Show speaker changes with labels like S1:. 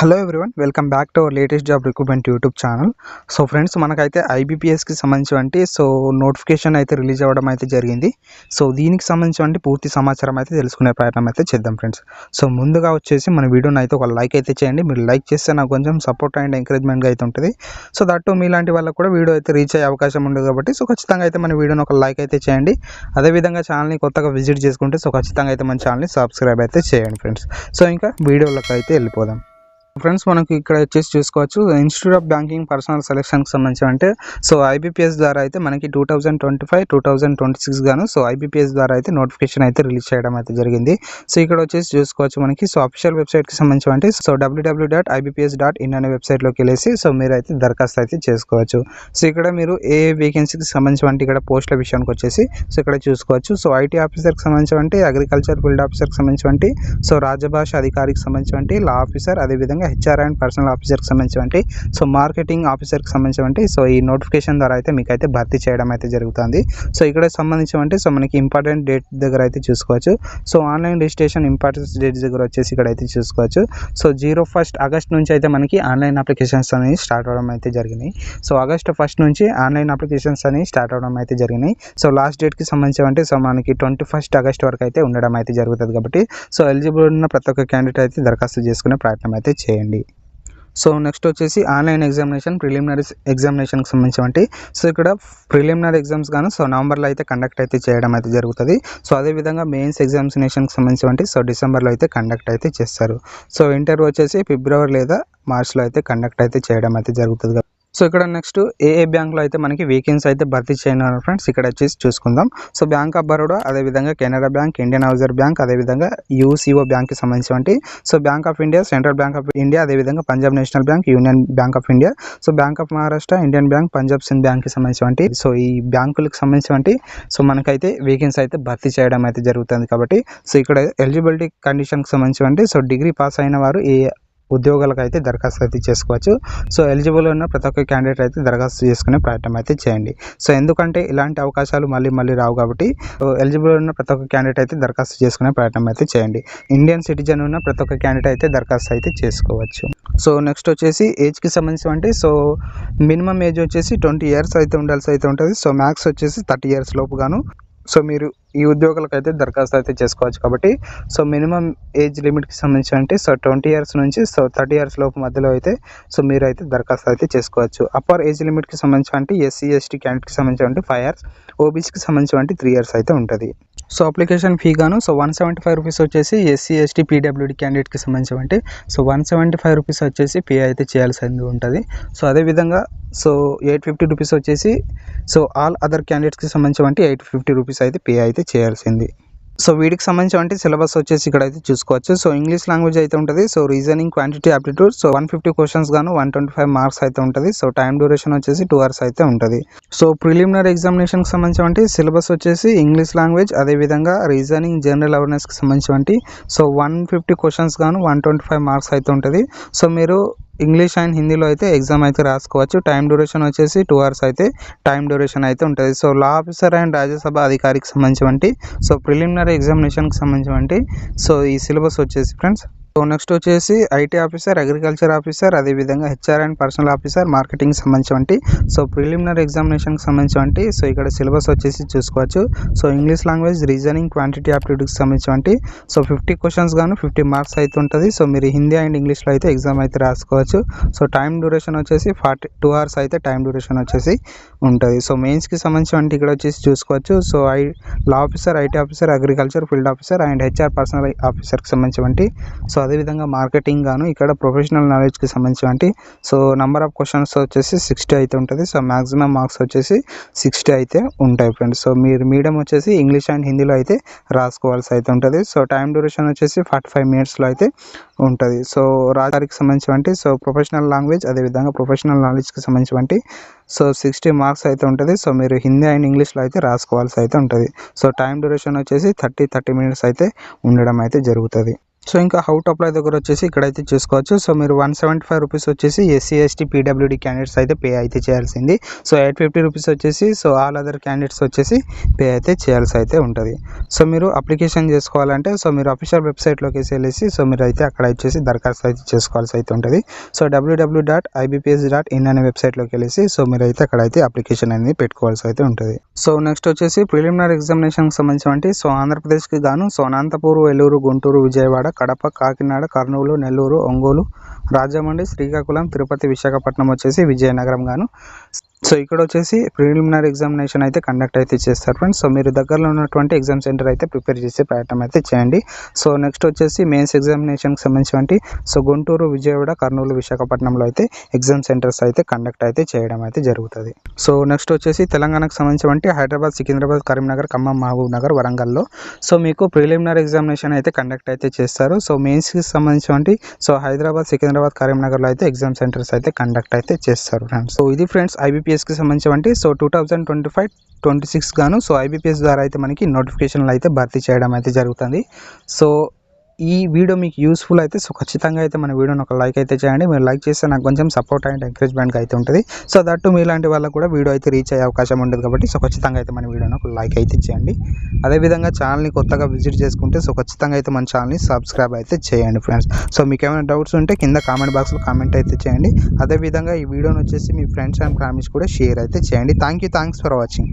S1: Hello everyone welcome back to our latest job recruitment YouTube channel so friends మనకైతే ఐబీపీఎస్కి సంబంధించి so notification అయితే release అవ్వడం అయితే జరిగింది. సో దీనికి సంబంధించి పూర్తి సమాచారం అయితే తెలుసుకునే ప్రయత్నం అయితే చేద్దాం ఫ్రెండ్స్ సో ముందుగా వచ్చేసి మన వీడియోని అయితే ఒక లైక్ అయితే చేయండి. మీరు లైక్ చేస్తే నాకు కొంచెం సపోర్ట్ అండ్ ఎంకరేజ్మెంట్గా అయితే ఉంటుంది. సో దట్టు మీలాంటి వాళ్ళకి కూడా వీడియో అయితే రీచ్ అయ్యే అవకాశం ఉండదు కాబట్టి సో ఖచ్చితంగా అయితే మన వీడియోని ఒక లైక్ అయితే చేయండి. అదేవిధంగా ఛానల్ని కొత్తగా విజిట్ చేసుకుంటే సో ఖచ్చితంగా అయితే మన ఛానల్ని సబ్స్క్రైబ్ అయితే చేయండి ఫ్రెండ్స్ సో ఇంకా వీడియోలకు అయితే వెళ్ళిపోదాం. ఫ్రెండ్స్ మనకి ఇక్కడ వచ్చేసి చూసుకోవచ్చు ఇన్స్టిట్యూట్ ఆఫ్ బ్యాంకింగ్ పర్సనల్ సెలెక్షన్కి సంబంధించి అంటే సో ఐబీపీఎస్ ద్వారా అయితే మనకి two thousand twenty five two thousand twenty six గాను సో ఐబీపీఎస్ ద్వారా అయితే నోటిఫికేషన్ అయితే రిలీజ్ చేయడం అయితే జరిగింది. సో ఇక్కడ వచ్చేసి చూసుకోవచ్చు మనకి సో అఫీషియల్ వెబ్సైట్కి సంబంధించి అంటే so WW dot IBPS dot in అనే వెబ్సైట్లోకి వెళ్ళేసి సో మీరు అయితే దరఖాస్తు అయితే చేసుకోవచ్చు. సో ఇక్కడ మీరు ఏ వేకెన్సీకి సంబంధించి అంటే ఇక్కడ పోస్టుల విషయానికి వచ్చేసి సో ఇక్కడ చూసుకోవచ్చు. సో ఐటీ ఆఫీసర్కి సంబంధించి అంటే అగ్రికల్చర్ ఫీల్డ్ ఆఫీసర్కి సంబంధించి సో రాజభాష అధికారికి సంబంధించి లా ఆఫీసర్ అదేవిధంగా హెచ్ఆర్ అండ్ పర్సనల్ ఆఫీసర్కి సంబంధించి సో మార్కెటింగ్ ఆఫీసర్కి సంబంధించి సో ఈ నోటిఫికేషన్ ద్వారా అయితే మీకు అయితే భర్తీ చేయడం అయితే జరుగుతుంది. సో ఇక్కడ సంబంధించి సో మనకి ఇంపార్టెంట్ డేట్ దగ్గర అయితే చూసుకోవచ్చు. So online registration importance date దగ్గర వచ్చేసి ఇక్కడ అయితే చూసుకోవచ్చు. సో జీరో ఫస్ట్ ఆగస్ట్ నుంచి అయితే మనకి ఆన్లైన్ అప్లికేషన్స్ అనేవి స్టార్ట్ అవడం అయితే జరిగినాయి. సో ఆగస్ట్ ఫస్ట్ నుంచి ఆన్లైన్ అప్లికేషన్స్ అనేవి స్టార్ట్ అవడం అయితే జరిగినాయి. సో లాస్ట్ డేట్కి సంబంధించి అంటే సో మనకి ట్వంటీ ఫస్ట్ ఆగస్ట్ వరకు అయితే ఉండడం అయితే జరుగుతుంది కాబట్టి. సో ఎలిజిబుల్ ఉన్న ప్రతి ఒక్క క్యాండిడేట్ అయితే దరఖాస్తు చేసుకునే ప్రయత్నం అయితే చేయండి. సో నెక్స్ట్ వచ్చేసి ఆన్లైన్ ఎగ్జామినేషన్ ప్రిలిమినరీ ఎగ్జామినేషన్కి సంబంధించి సో ఇక్కడ ప్రిలిమినరీ ఎగ్జామ్స్ కానీ సో నవంబర్లో అయితే కండక్ట్ అయితే చేయడం అయితే జరుగుతుంది. సో అదేవిధంగా మెయిన్స్ ఎగ్జామినేషన్కి సంబంధించి సో డిసెంబర్లో అయితే కండక్ట్ అయితే చేస్తారు. సో ఇంటర్వ్యూ వచ్చేసి ఫిబ్రవరి లేదా మార్చ్లో అయితే కండక్ట్ అయితే చేయడం అయితే జరుగుతుంది. సో ఇక్కడ నెక్స్ట్ ఏ ఏ బ్యాంక్లో అయితే మనకి వేకెన్సీ అయితే భర్తీ చేయనున్నారు ఫ్రెండ్స్ ఇక్కడ వచ్చేసి చూసుకుందాం. సో బ్యాంక్ ఆఫ్ బరోడా అదేవిధంగా కెనరా బ్యాంక్ ఇండియన్ హౌజర్ బ్యాంక్ అదేవిధంగా యూసీఓ బ్యాంక్కి సంబంధించినటువంటి. So bank of India central bank of India అదేవిధంగా Punjab national bank union bank of India so bank of Maharashtra Indian bank Punjab Sindh బ్యాంక్కి సంబంధించినటువంటి. సో ఈ బ్యాంకులకు సంబంధించినటువంటి. సో మనకైతే వేకెన్సీ అయితే భర్తీ చేయడం అయితే జరుగుతుంది కాబట్టి. సో ఇక్కడ ఎలిజిబిలిటీ కండిషన్కి సంబంధించినటువంటి. సో డిగ్రీ పాస్ అయిన వారు ఏ ఉద్యోగాలకు అయితే దరఖాస్తు అయితే చేసుకోవచ్చు. సో ఎలిజిబుల్ ఉన్న ప్రతి ఒక్క క్యాండిడేట్ అయితే దరఖాస్తు చేసుకునే ప్రయత్నం అయితే చేయండి. సో ఎందుకంటే ఇలాంటి అవకాశాలు మళ్ళీ మళ్ళీ రావు కాబట్టి ఎలిజిబుల్ ఉన్న ప్రతి ఒక్క క్యాండిడేట్ అయితే దరఖాస్తు చేసుకునే ప్రయత్నం అయితే చేయండి. ఇండియన్ సిటిజన్ ఉన్న ప్రతి ఒక్క క్యాండిడేట్ అయితే దరఖాస్తు అయితే చేసుకోవచ్చు. సో నెక్స్ట్ వచ్చేసి ఏజ్కి సంబంధించి అంటే సో మినిమం ఏజ్ వచ్చేసి ట్వంటీ ఇయర్స్ అయితే ఉండాల్సి అయితే ఉంటుంది. సో మ్యాక్స్ వచ్చేసి థర్టీ ఇయర్స్ లోపు గాను. సో మీరు ఈ ఉద్యోగాలకు అయితే దరఖాస్తు అయితే చేసుకోవచ్చు కాబట్టి సో మినిమం ఏజ్ లిమిట్కి సంబంధించి అంటే సో ట్వంటీ ఇయర్స్ నుంచి సో థర్టీ ఇయర్స్ లోపు మధ్యలో అయితే సో మీరు అయితే దరఖాస్తు అయితే చేసుకోవచ్చు. అప్పర్ ఏజ్ లిమిట్కి సంబంధించి అంటే ఎస్సీ ఎస్టీ క్యాండిడేట్కి సంబంధించి అంటే ఫైవ్ ఇయర్స్ ఓబీసీకి సంబంధించి అంటే త్రీ ఇయర్స్ అయితే ఉంటుంది. సో అప్లికేషన్ ఫీ గాను so one seventy five rupees వచ్చేసి ఎస్సీ ఎస్టీ పీడబ్ల్యూడి క్యాండిడేట్కి సంబంధించి అంటే so one seventy five rupees వచ్చేసి పే అయితే చేయాల్సింది ఉంటుంది. సో అదేవిధంగా సో ఎయిట్ ఫిఫ్టీ రూపీస్ వచ్చేసి సో ఆల్ అదర్ క్యాండిడేట్స్కి సంబంధించి ఎయిట్ ఫిఫ్టీ రూపీస్ అయితే పే అయితే చేయాల్సింది. సో వీడికి సంబంధించి సిలబస్ వచ్చేసి ఇక్కడ అయితే చూసుకోవచ్చు. సో ఇంగ్లీష్ లాంగ్వేజ్ అయితే ఉంటుంది. So reasoning quantity aptitude so one fifty questions గాను వన్ ట్వంటీ ఫైవ్ మార్క్స్ అయితే ఉంటుంది. సో టైం డ్యూరేషన్ వచ్చేసి టూ అవర్స్ అయితే ఉంటుంది. సో ప్రిలిమినరీ ఎగ్జామినేషన్కి సంబంధించి సిలబస్ వచ్చేసి ఇంగ్లీష్ లాంగ్వేజ్ అదేవిధంగా రీజనింగ్ జనరల్ అవేర్నెస్కి సంబంధించి సో వన్ ఫిఫ్టీ క్వశ్చన్స్ గాను వన్ ట్వంటీ ఫైవ్ మార్క్స్ అయితే ఉంటుంది. సో మీరు ఇంగ్లీష్ అండ్ హిందీలో అయితే ఎగ్జామ్ అయితే రాసుకోవచ్చు. టైం డ్యూరేషన్ వచ్చేసి టూ అవర్స్ అయితే టైం డ్యూరేషన్ అయితే ఉంటుంది. So law officer and Rajya Sabha అధికారికి సంబంధించి సో ప్రిలిమినరీ ఎగ్జామినేషన్కి సంబంధించి సో ఈ సిలబస్ వచ్చేసి ఫ్రెండ్స్ సో నెక్స్ట్ వచ్చేసి ఐటీ ఆఫీసర్ అగ్రికల్చర్ ఆఫీసర్ అదేవిధంగా HR and personal officer marketing సంబంధించి సో ప్రిలిమినరీ ఎగ్జామినేషన్కి సంబంధించి సో ఇక్కడ సిలబస్ వచ్చేసి చూసుకోవచ్చు. So English language reasoning quantity ఆప్టిట్యూడ్కి సంబంధించి సో ఫిఫ్టీ క్వశ్చన్స్ గాను ఫిఫ్టీ మార్క్స్ అయితే ఉంటుంది. సో మీరు హిందీ అండ్ ఇంగ్లీష్లో అయితే ఎగ్జామ్ అయితే రాసుకోవచ్చు. సో టైం డ్యూరేషన్ వచ్చేసి ఫార్టీ టూ అవర్స్ అయితే టైం డ్యూరేషన్ వచ్చేసి ఉంటుంది. సో మెయిన్స్కి సంబంధించి ఇక్కడ వచ్చేసి చూసుకోవచ్చు. So I law officer IT officer agriculture field officer and HR personal ఆఫీసర్కి సంబంధించి సో అదేవిధంగా మార్కెటింగ్ గాను ఇక్కడ ప్రొఫెషనల్ నాలెడ్జ్కి సంబంధించి సో నెంబర్ ఆఫ్ క్వశ్చన్స్ వచ్చేసి సిక్స్టీ అయితే ఉంటుంది. సో మ్యాక్సిమం మార్క్స్ వచ్చేసి సిక్స్టీ అయితే ఉంటాయి ఫ్రెండ్స్. సో మీరు మీడియం వచ్చేసి ఇంగ్లీష్ అండ్ హిందీలో అయితే రాసుకోవాల్సి అయితే ఉంటుంది. సో టైం డ్యూరేషన్ వచ్చేసి ఫార్టీ ఫైవ్ మినిట్స్లో అయితే ఉంటుంది. సో రాజారికి సంబంధించి సో ప్రొఫెషనల్ లాంగ్వేజ్ అదేవిధంగా ప్రొఫెషనల్ నాలెడ్జ్కి సంబంధించి సో సిక్స్టీ మార్క్స్ అయితే ఉంటుంది. సో మీరు హిందీ అండ్ ఇంగ్లీష్లో అయితే రాసుకోవాల్సి అయితే ఉంటుంది. సో టైం డ్యూరేషన్ వచ్చేసి థర్టీ థర్టీ మినిట్స్ అయితే ఉండడం అయితే జరుగుతుంది. సో ఇంకా హౌ టు అప్లై దగ్గర వచ్చేసి ఇక్కడైతే చూసుకోవచ్చు. సో మీరు వన్ సెవెంటీ ఫైవ్ రూపీస్ వచ్చేసి ఎస్సీ ఎస్టీ పీడబ్ల్యూడీ క్యాండిడేట్స్ అయితే పే అయితే చేయాల్సింది. సో ఎయిట్ ఫిఫ్టీ రూపీస్ వచ్చేసి సో ఆల్ అదర్ క్యాండిడేట్స్ వచ్చేసి పే అయితే చేయాల్సి అయితే ఉంటుంది. సో మీరు అప్లికేషన్ చేసుకోవాలంటే సో మీరు అఫీషియల్ వెబ్సైట్లోకి వెళ్ళేసి సో మీరు అయితే అక్కడ వచ్చేసి దరఖాస్తు అయితే చేసుకోవాల్సి అయితే ఉంటుంది. So WW dot IBPS dot in అనే వెబ్సైట్లోకి వెళ్ళేసి సో మీరు అయితే అక్కడ అయితే అప్లికేషన్ అనేది పెట్టుకోవాల్సి అయితే ఉంటుంది. సో నెక్స్ట్ వచ్చేసి ప్రిలిమినరీ ఎగ్జామినేషన్కి సంబంధించి సో ఆంధ్రప్రదేశ్కి గాను సో అనంతపూర్ వెల్లూరు గుంటూరు విజయవాడ కడప కాకినాడ కర్నూలు నెల్లూరు ఒంగోలు రాజమండ్రి శ్రీకాకుళం తిరుపతి విశాఖపట్నం వచ్చేసి విజయనగరం గాను. సో ఇక్కడ వచ్చేసి ప్రిలిమినరీ ఎగ్జామినేషన్ అయితే కండక్ట్ అయితే చేస్తారు ఫ్రెండ్స్ సో మీరు దగ్గరలో ఉన్నటువంటి ఎగ్జామ్ సెంటర్ అయితే ప్రిపేర్ చేసే ప్రయత్నం అయితే చేయండి. సో నెక్స్ట్ వచ్చేసి మెయిన్స్ ఎగ్జామినేషన్కి సంబంధించి సో గుంటూరు విజయవాడ కర్నూలు విశాఖపట్నంలో అయితే ఎగ్జామ్ సెంటర్స్ అయితే కండక్ట్ అయితే చేయడం అయితే జరుగుతుంది. సో నెక్స్ట్ వచ్చేసి తెలంగాణకు సంబంధించి హైదరాబాద్ సికింద్రాబాద్ కరీంనగర్ ఖమ్మం మహబూబ్ నగర్ వరంగల్లో. సో మీకు ప్రిలిమినరీ ఎగ్జామినేషన్ అయితే కండక్ట్ అయితే చేస్తారు. సో మెయిన్స్కి సంబంధించి సో హైదరాబాద్ సికింద్రాబాద్ కరీంనగర్లో అయితే ఎగ్జామ్ సెంటర్స్ అయితే కండక్ట్ అయితే చేస్తారు ఫ్రెండ్స్ సో ఇది ఫ్రెండ్స్ ఐబీపీఎస్కి సంబంధించి so two thousand twenty five twenty six గాను సో ఐబీపీఎస్ ద్వారా అయితే మనకి నోటిఫికేషన్లు అయితే భర్తీ చేయడం అయితే జరుగుతుంది. సో ఈ వీడియో మీకు యూస్ఫుల్ అయితే సో ఖచ్చితంగా అయితే మన వీడియోని ఒక లైక్ అయితే చేయండి. మీరు లైక్ చేస్తే నాకు కొంచెం సపోర్ట్ అండ్ ఎంకరేజ్మెంట్గా అయితే ఉంటుంది. సో దట్టు మీలాంటి వాళ్ళకు కూడా వీడియో అయితే రీచ్ అయ్యే అవకాశం ఉంటుంది కాబట్టి సో ఖచ్చితంగా అయితే మన వీడియోని ఒక లైక్ అయితే చేయండి. అదేవిధంగా ఛానల్ని కొత్తగా విజిట్ చేసుకుంటే సో ఖచ్చితంగా అయితే మన ఛానల్ని సబ్స్క్రైబ్ అయితే చేయండి ఫ్రెండ్స్ సో మీకు ఏమైనా డౌట్స్ ఉంటే కింద కామెంట్ బాక్స్లో కామెంట్ అయితే చేయండి. అదేవిధంగా ఈ వీడియోని వచ్చేసి మీ ఫ్రెండ్స్ అండ్ ఫ్యామిలీస్ కూడా షేర్ అయితే చేయండి. Thank you thanks for watching